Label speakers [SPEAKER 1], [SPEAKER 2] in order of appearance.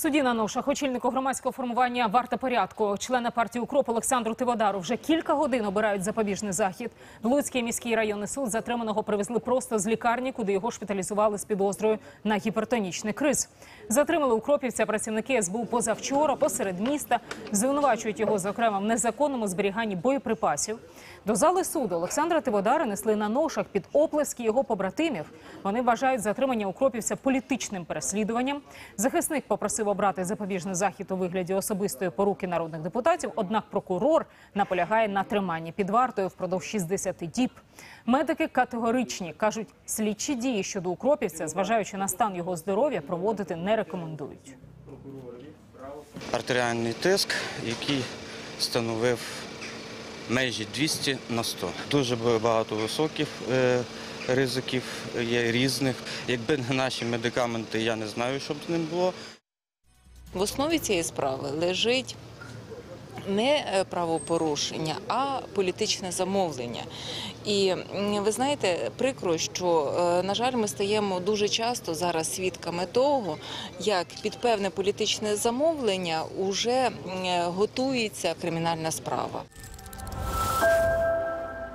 [SPEAKER 1] Суді на ношах очільнику громадського формування варта порядку, члена партії Укроп Олександру Тиводару вже кілька годин обирають запобіжний захід. В Луцький міський районний суд затриманого привезли просто з лікарні, куди його шпиталізували з підозрою на гіпертонічний криз. Затримали укропівця працівники СБУ позавчора посеред міста. Звинувачують його, зокрема, в незаконному зберіганні боєприпасів. До зали суду Олександра Тиводара несли на ношах під оплески його побратимів. Вони вважають затримання укропівця політичним переслідуванням. Захисник попросив обрати запобіжний захід у вигляді особистої поруки народних депутатів. Однак прокурор наполягає на триманні під вартою впродовж 60 діб. Медики категоричні кажуть, слідчі дії щодо укропівця, зважаючи на стан його здоров'я, проводити не рекомендують.
[SPEAKER 2] артеріальний тиск, який становив межі 200 на 100. Дуже багато високих е, ризиків є різних. Якби не наші медикаменти, я не знаю, що б з ним було.
[SPEAKER 3] В основі цієї справи лежить не е, правопорушення, а політичне замовлення. І ви знаєте, прикро, що, е, на жаль, ми стаємо дуже часто зараз свідками того, як під певне політичне замовлення вже готується кримінальна справа.